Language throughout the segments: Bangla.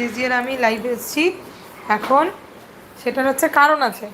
ডিজিয়ার আমি লাইভে এসেছি। এখন সেটার হচ্ছে কারণ আছে।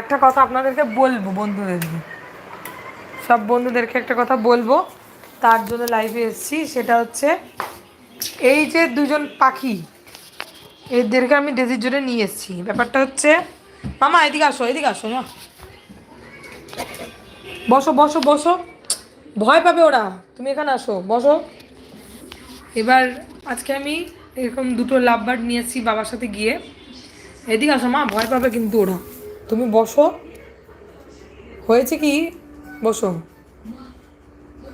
একটা কথা আপনাদেরকে বলব বন্ধুদেরকে সব বন্ধুদেরকে একটা কথা বলব। তার জন্য লাইভে এসেছি। সেটা হচ্ছে এই যে দুজন পাখি, এদেরকে আমি ডেজির জন্য নিয়ে এসেছি। ব্যাপারটা হচ্ছে, মামা, এদিকে আসো এদিকে আসো না বসো বসো বসো। ভয় পাবে ওরা। তুমি এখানে আসো, বসো। এবার আজকে আমি এরকম দুটো লাভ বার্ড নিয়ে বাবার সাথে গিয়ে। এদিকে আসো মা, ভয় পাবে কিন্তু ওরা। তুমি বসো। হয়েছে কি? বসো।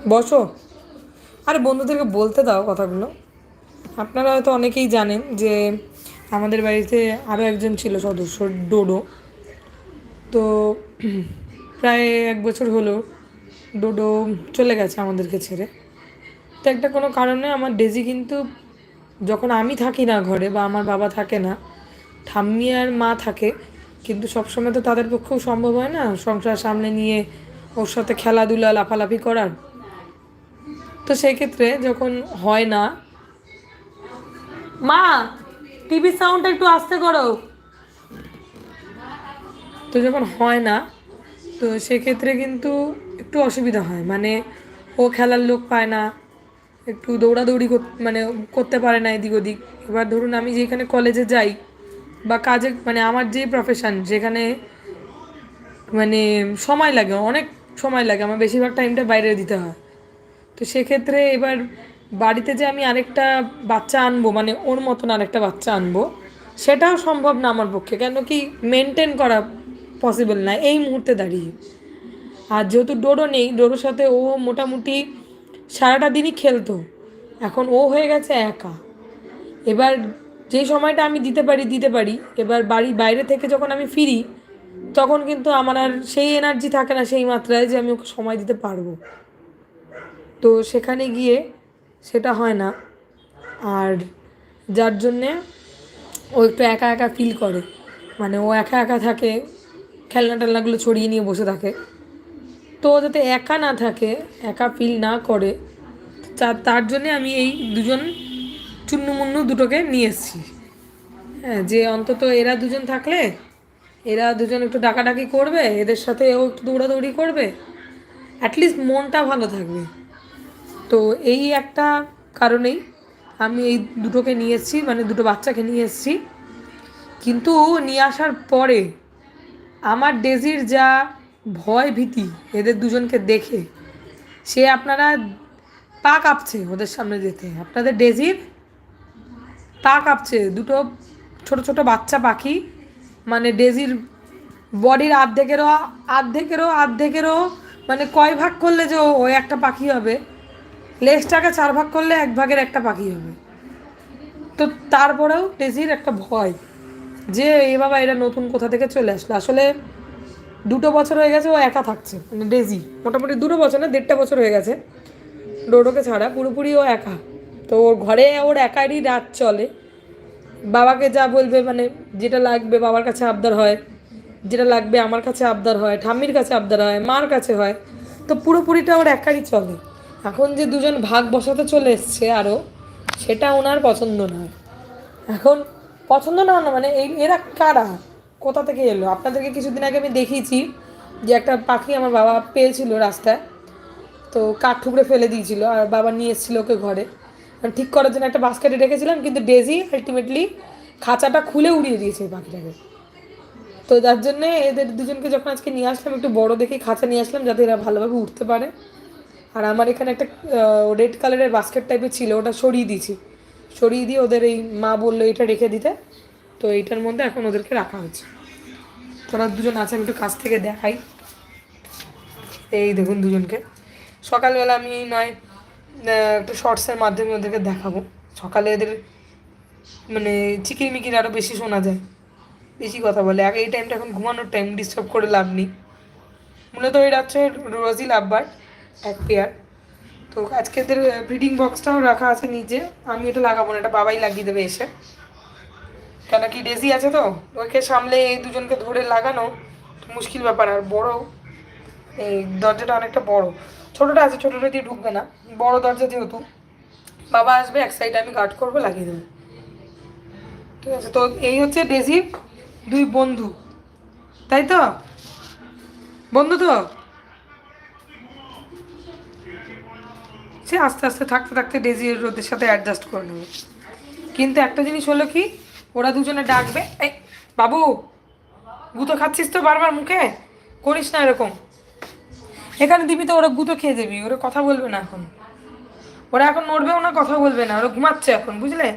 বসো। আরে বন্ধুদেরকে বলতে দাও কথাগুলো। আপনারা হয়তো অনেকেই জানেন যে আমাদের বাড়িতে আরও একজন ছিল সদস্য, ডোডো। তো প্রায় এক বছর হলো ডোডো চলে গেছে আমাদেরকে ছেড়ে। তো একটা কোনো কারণে আমার ডেজি কিন্তু যখন আমি থাকি না ঘরে বা আমার বাবা থাকে না, ঠাম্মি আর মা থাকে, কিন্তু সবসময় তো তাদের পক্ষেও সম্ভব হয় না সংসার সামনে নিয়ে ওর সাথে খেলাধুলা, লাফালাফি করার। তো সেই ক্ষেত্রে যখন হয় না, মা টিভি সাউন্ডটা একটু আস্তে করো। তো যখন হয় না, তো সেক্ষেত্রে কিন্তু একটু অসুবিধা হয়। মানে ও খেলার লোক পায় না একটু দৌড়াদৌড়ি মানে করতে পারে না এদিক ওদিক। এবার ধরুন আমি যেখানে কলেজে যাই বা কাজে মানে আমার যে প্রফেশন যেখানে মানে সময় লাগে, অনেক সময় লাগে, আমার বেশিরভাগ টাইমটা বাইরে দিতে হয়। তো সেক্ষেত্রে এবার বাড়িতে যে আমি আরেকটা বাচ্চা আনব মানে ওর মতন আরেকটা বাচ্চা আনব, সেটাও সম্ভব না আমার পক্ষে। কেন কি মেনটেন করা পসিবল না, এই মুহূর্তে দাঁড়িয়ে। আর যেহেতু ডোডো নেই ডোডোর সাথে ও মোটামুটি সারাটা দিনই খেলতো। এখন ও হয়ে গেছে একা। এবার যে সময়টা আমি দিতে পারি দিতে পারি। এবার বাড়ি বাইরে থেকে যখন আমি ফিরি, তখন কিন্তু আমার আর সেই এনার্জি থাকে না, সেই মাত্রায় যে আমি ওকে সময় দিতে পারব। তো সেখানে গিয়ে সেটা হয় না। আর যার জন্যে ও একটু একা একা ফিল করে। মানে ও একা একা থাকে খেলনা টেলনাগুলো ছড়িয়ে নিয়ে বসে থাকে। তো যাতে একা না থাকে, একা ফিল না করে তার জন্যে আমি এই দুজন চুন্নু মুন্নু দুটোকে নিয়ে এসেছি। হ্যাঁ যে অন্তত এরা দুজন থাকলে, এরা দুজন একটু ডাকাডাকি করবে, এদের সাথে ও একটু দৌড়াদৌড়ি করবে অ্যাটলিস্ট মনটা ভালো থাকবে। তো এই একটা কারণেই আমি এই দুটোকে নিয়ে এসেছি মানে দুটো বাচ্চাকে নিয়ে এসেছি। কিন্তু নিয়ে আসার পরে, আমার ডেজির যা ভয় ভীতি এদের দুজনকে দেখে। সে আপনারা পা কাঁপছে ওদের সামনে যেতে। আপনাদের ডেজির পা কাঁপছে। দুটো ছোট ছোট বাচ্চা পাখি মানে ডেজির বডির আর্ধেকেরও আর্ধেকেরও আর্ধেকেরও মানে কয় ভাগ করলে যে ওই একটা পাখি হবে? লেজটাকে চার ভাগ করলে এক ভাগের একটা পাখি হবে। তো তারপরেও ডেজির একটা ভয় যে, এ বাবা, এরা নতুন কোথা থেকে চলে আসলো? আসলে দুটো বছর হয়ে গেছে ও একা থাকছে মানে ডেজি মোটামুটি দুটো বছর না, দেড়টা বছর হয়ে গেছে। ডোডোকে ছাড়া পুরোপুরি ও একা। তো ওর ঘরে ওর একারই রাত চলে। বাবাকে যা বলবে মানে যেটা লাগবে বাবার কাছে আবদার হয়, যেটা লাগবে আমার কাছে আবদার হয়, ঠাম্মির কাছে আবদার হয়, মার কাছে হয়, তো পুরোপুরিটা ওর একারই চলে। এখন যে দুজন ভাগ বসাতে চলে এসছে আরও সেটা ওনার পছন্দ নয়। এখন, পছন্দ না না মানে এরা কারা? কোথা থেকে এলো? আপনাদেরকে কিছুদিন আগে আমি দেখিয়েছি যে একটা পাখি আমার বাবা পেয়েছিল রাস্তায়, তো কাঠ ঠুকরে ফেলে দিয়েছিল আর বাবা নিয়ে এসেছিল ওকে ঘরে। ঠিক করার জন্য একটা বাস্কেটে রেখেছিলাম, কিন্তু ডেজি আলটিমেটলি খাঁচাটা খুলে উড়িয়ে দিয়েছে এই পাখিটাকে। তো যার জন্যে এদের দুজনকে যখন আজকে নিয়ে আসলাম, একটু বড় দেখে খাঁচা নিয়ে আসলাম, যাতে এরা ভালোভাবে উঠতে পারে। আর আমার এখানে একটা রেড কালারের বাস্কেট টাইপের ছিল, ওটা সরিয়ে দিয়েছি। সরিয়ে দিয়ে ওদের এই মা বলল এটা রেখে দিতে। তো এইটার মধ্যে এখন ওদেরকে রাখা হয়েছে। তোরা দুজন আছে, আমি একটু কাছ থেকে দেখাই। এই দেখুন দুজনকে। সকালবেলা আমি নয় একটু শর্টসের মাধ্যমে ওদেরকে দেখাবো। সকালে এদের মানে চিকিরমিকির আরও বেশি শোনা যায়, বেশি কথা বলে। আগে এই টাইমটা এখন ঘুমানোর টাইম ডিস্টার্ব করে লাভ নেই। মূলত এটা হচ্ছে রোজি লাভবার এক পেয়ার তো আজকে এদের ব্রিডিং বক্সটাও রাখা আছে নিচে। আমি এটা লাগাবো না, এটা বাবাই লাগিয়ে দেবে এসে। কেন কি ডেজি আছে তো? ওকে সামলে এই দুজনকে ধরে লাগানো মুশকিল ব্যাপার। আর বড়, এই দরজাটা অনেকটা বড়। ছোটোটা আছে, ছোটোটা দিয়ে ঢুকবে না। বড় দরজা যেহেতু, বাবা আসবে, এক সাইডে আমি গার্ড করব, লাগিয়ে দেবো। ঠিক আছে, তো এই হচ্ছে ডেজির দুই বন্ধু। তাই তো? বন্ধু তো? সে আস্তে আস্তে থাকতে থাকতে ডেজি রোদের সাথে অ্যাডজাস্ট করে নেবে। কিন্তু একটা জিনিস হলো কি ওরা দুজনে ডাকবে। এই, বাবু, গুঁতো খাচ্ছিস তো বারবার মুখে? করিস না এরকম। এখানে দিবি তো, ওরা গুঁতো খেয়ে দেবি, ওরা কথা বলবে না এখন। ওরা এখন নড়বেও না, কথা বলবে না, ওরা ঘুমাচ্ছে এখন, বুঝলে?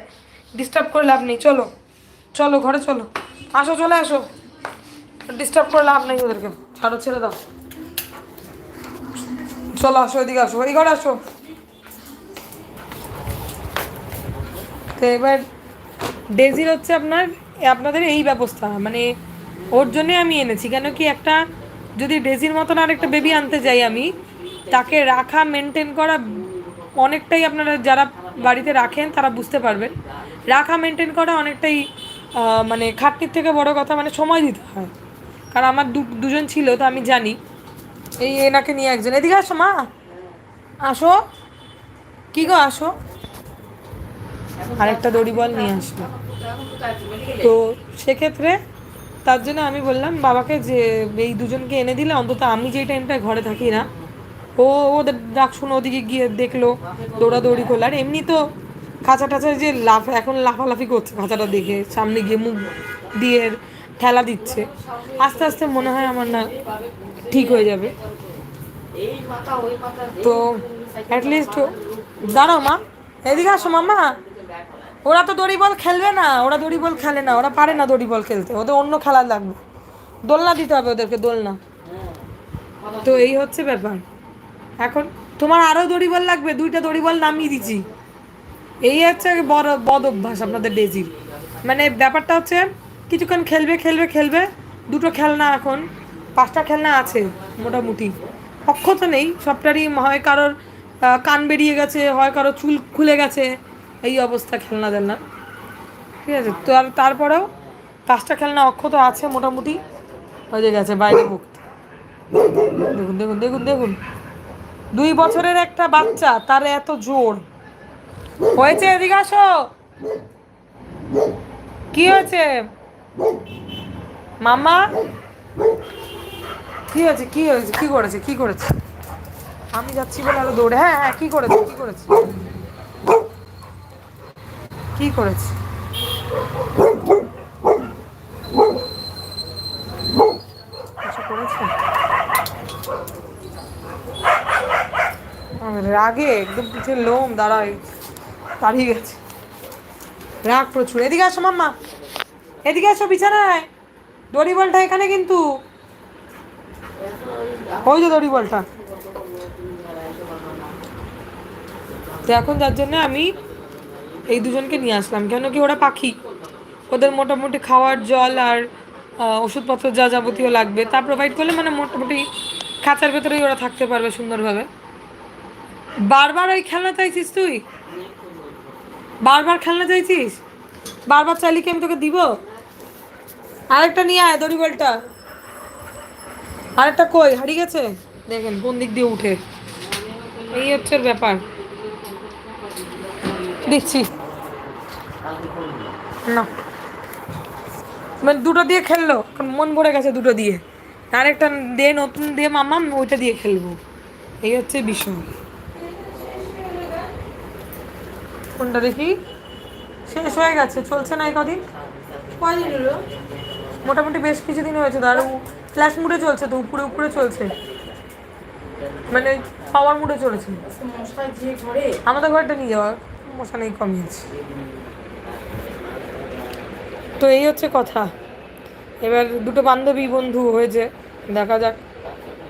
ডিস্টার্ব করে লাভ নেই, চলো। চলো, ঘরে চলো। আসো, চলে আসো। ডিস্টার্ব করে লাভ নেই ওদেরকে। ছাড়ো, ছেড়ে দাও। চলো, আসো, এদিকে আসো। এই ঘরে আসো। তো এবার ডেজির হচ্ছে আপনার আপনাদের এই ব্যবস্থা মানে ওর জন্যে আমি এনেছি কেন কি একটা যদি ডেজির মতন আর একটা বেবি আনতে যাই আমি, তাকে রাখা মেনটেন করা অনেকটাই আপনারা যারা বাড়িতে রাখেন, তারা বুঝতে পারবেন। রাখা মেনটেন করা অনেকটাই মানে খাটনির থেকে বড় কথা মানে সময় দিতে হয়। কারণ আমার দুজন ছিল, তো আমি জানি। এই এনাকে নিয়ে একজন। এদিকে আসো, মা। আসো। কি গো, আসো। আরেকটা দড়ি বল নিয়ে আসলো। তো সেক্ষেত্রে তার জন্য আমি বললাম, বাবাকে যে এই দুজনকে এনে দিলে, অন্তত আমি যেই টাইমটায় ঘরে থাকি না, ও ওদের ডাক শুনে ওদিকে গিয়ে দেখল, দৌড়াদৌড়ি করল। আর এমনি তো খাঁচা টাচা যে লাফ, এখন লাফালাফি করছে খাঁচাটা দেখে, সামনে গিয়ে মুখ দিয়ে ঠেলা দিচ্ছে। আস্তে আস্তে মনে হয় আমার না ঠিক হয়ে যাবে। তো অ্যাটলিস্ট দাঁড়াও মা, এদিকে আসো মামা ওরা তো দড়ি বল খেলবে না, ওরা দড়ি বল খেলে না, ওরা পারে না দড়ি বল খেলতে, ওদের অন্য খেলা লাগবে। দোলনা দিতে হবে ওদেরকে, দোলনা। তো এই হচ্ছে ব্যাপার। এখন তোমার আরও দড়ি বল লাগবে, দুইটা দড়ি বল নামিয়ে দিচ্ছি। এই হচ্ছে বড়, বদ অভ্যাস আপনাদের ডেজির। মানে ব্যাপারটা হচ্ছে, কিছুক্ষণ খেলবে খেলবে খেলবে, দুটো খেলনা এখন, পাঁচটা খেলনা আছে মোটামুটি। অক্ষত নেই, সবটারই হয় কারোর কান বেরিয়ে গেছে, হয় কারোর চুল খুলে গেছে। এই অবস্থা খেলনা দেন না। ঠিক আছে? তো আর তারপরেও পাঁচটা খেলনা অক্ষত আছে মোটামুটি। হয়ে গেছে, বাইরে মুখ দেখুন দেখুন দেখুন দেখুন। দুই বছরের একটা বাচ্চা, তার এত জোর। হয়েছে এদিকে আসো। কি হয়েছে? মামা কি হয়েছে? কি হয়েছে? কি করেছে? কি করেছে? আমি যাচ্ছি বলে আরও দৌড়ে। হ্যাঁ হ্যাঁ কি করেছে? কি করেছে? কি করেছে? কিছু রাগে, একদম পিঠে লোম দাঁড়ায় দাঁড়িয়ে গেছে। রাগ প্রচুর। এদিকে আসো, মাম্মা। এদিকে আসো, বিছানায়। দড়ি বলটা এখানে কিন্তু। ওই যে দড়ি বলটা তো এখন যার জন্য আমি এই দুজনকে নিয়ে আসলাম কেন কি ওরা পাখি। ওদের মোটামুটি খাওয়ার জল আর ওষুধপত্র যা যাবতীয় লাগবে, তা প্রোভাইড করলে মানে মোটামুটি খাঁচার ভেতরেই ওরা থাকতে পারবে সুন্দরভাবে। বারবার ওই খেলনা চাইছিস তুই? বারবার খেলনা চাইছিস? বারবার চাইলে কি আমি তোকে দিব? আরেকটা নিয়ে আয় দড়ি বলটা আরেকটা কই? হারিয়ে গেছে? দেখেন, কোন দিক দিয়ে উঠে। এই হচ্ছে ব্যাপার। দিচ্ছি। না। মানে দুটো দিয়ে খেললো মন ভরে গেছে দুটো দিয়ে। আরেকটা দে নতুন দিয়ে মামা ওইটা দিয়ে খেলব। এই হচ্ছে বিষয়। কোনটা দেখি? শেষ হয়ে গেছে চলছে না কদিন? কদিন মোটামুটি বেশ কিছুদিন হয়েছে তো আর ফ্ল্যাশ মুডে চলছে তো উপরে উপরে চলছে। মানে পাওয়ার মুডে চলেছে। আমাদের ঘরটা নিয়ে যাওয়া মশা নেই কমিয়েছে। তো এই হচ্ছে কথা। এবার দুটো বান্ধবী বন্ধু হয়েছে, দেখা যাক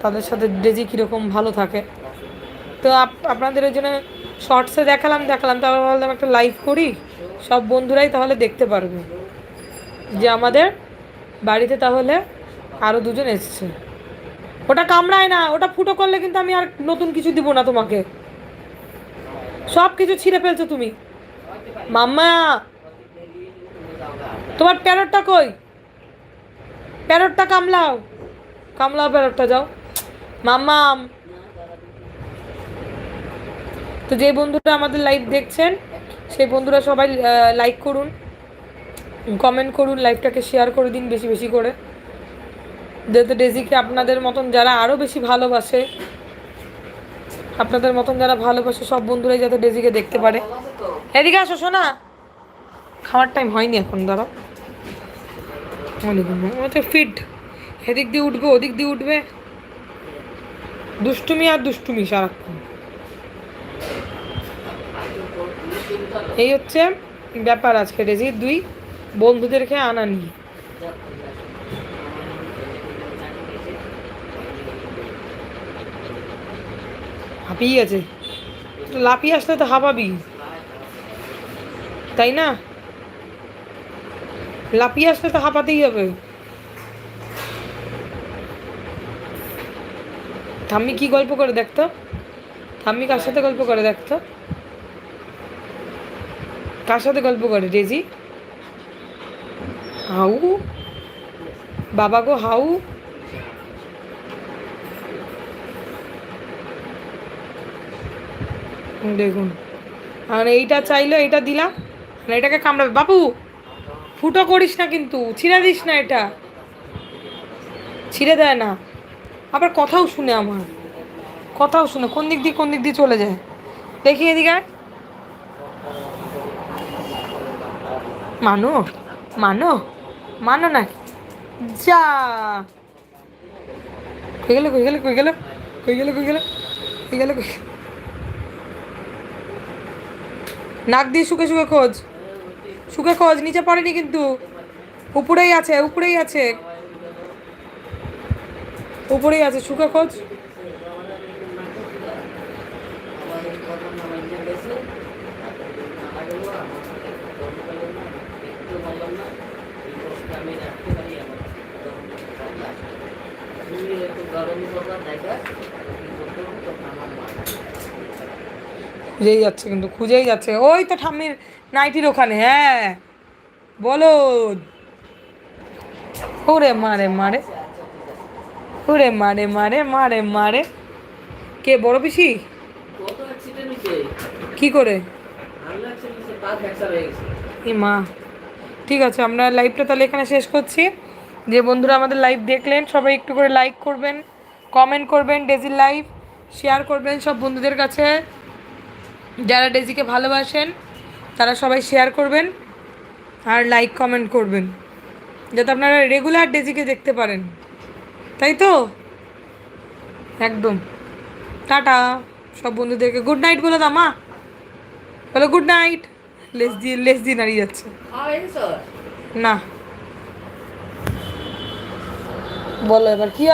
তাদের সাথে ডেজি কীরকম ভালো থাকে। তো আপ- আপনাদের ওই জন্য শর্টসে দেখালাম দেখালাম, তারপর বললাম একটা লাইভ করি, সব বন্ধুরাই তাহলে দেখতে পারবে যে আমাদের বাড়িতে তাহলে আরও দুজন এসছে। ওটা কামড়ায় না, ওটা ফুটো করলে কিন্তু আমি আর নতুন কিছু দিব না তোমাকে। সব কিছু ছিঁড়ে ফেলছো তুমি। মাম্মা তোমার প্যারটটা কই? প্যারটটা কামলাও। কামলাও প্যারটটা যাও মাম্মাম। তো যে বন্ধুরা আমাদের লাইভ দেখছেন, সেই বন্ধুরা সবাই লাইক করুন। কমেন্ট করুন লাইভটাকে শেয়ার করে দিন বেশি বেশি করে। যাতে ডেজিকে আপনাদের মতন যারা আরও বেশি ভালোবাসে, আপনাদের মতন যারা ভালোবাসে, সব বন্ধুরাই যাতে ডেজিকে দেখতে পারে। এদিকে আসো শোনা খাওয়ার টাইম হয়নি এখন, দাঁড়াও। তো ফিট এদিক দিয়ে উঠবে, ওদিক দিয়ে উঠবে। দুষ্টুমি আর দুষ্টুমি সারাক্ষণ। এই হচ্ছে ব্যাপার আজকে রেজি দুই। বন্ধুদেরকে আনা নিয়ে। হাঁপিয়ে গেছে লাফিয়ে আসলে তো হাঁপাবি। তাই না? আসলে তো হাঁপাতেই হবে। থাম্মি কি গল্প করে দেখতো? থাম্মি কার সাথে গল্প করে দেখতো? কার সাথে গল্প করে রেজি হাউ? বাবা গো, হাউ? দেখুন। আর এইটা চাইলো, এইটা দিলাম। এটাকে কামড়াবে। বাবু ফুটো করিস না কিন্তু, ছিঁড়ে দিস না এটা। ছিঁড়ে দেয় না। আবার কথাও শুনে আমার। কথাও শুনে, কোন দিক দিয়ে কোন দিক দিয়ে চলে যায়। দেখি এদিকে। মানো মানো মানো না যা। কই গেল কই গেল কই গেল কই গেল কই গেল কই গেল, কই? নাক দিয়ে শুকে শুকে খোঁজ। শুকে খোঁজ নিচে পড়েনি কিন্তু। উপরেই আছে উপরেই আছে। উপরেই আছে শুকে খোঁজ। খুঁজেই যাচ্ছে কিন্তু, খুঁজেই যাচ্ছে। ওই তো ঠাম্মির নাইটির ওখানে হ্যাঁ। বলো। ওরে মারে মারে। ওরে মারে মারে মারে মারে। কে, বড় পিসি? কি করে? এ মা। ঠিক আছে, আমরা লাইভটা তাহলে এখানে শেষ করছি। যে বন্ধুরা আমাদের লাইভ দেখলেন, সবাই একটু করে লাইক করবেন, কমেন্ট করবেন, ডেজির লাইভ, শেয়ার করবেন সব বন্ধুদের কাছে। যারা ডেজিকে ভালোবাসেন তারা সবাই শেয়ার করবেন আর লাইক কমেন্ট করবেন যাতে আপনারা রেগুলার ডেজিকে দেখতে পারেন। তাই তো? একদম। টাটা সব বন্ধুদেরকে। গুড নাইট বলে দামা বলো গুড নাইট লেস দিয়ে লেস দিয়ে দাঁড়িয়ে যাচ্ছে। না। বলো এবার কি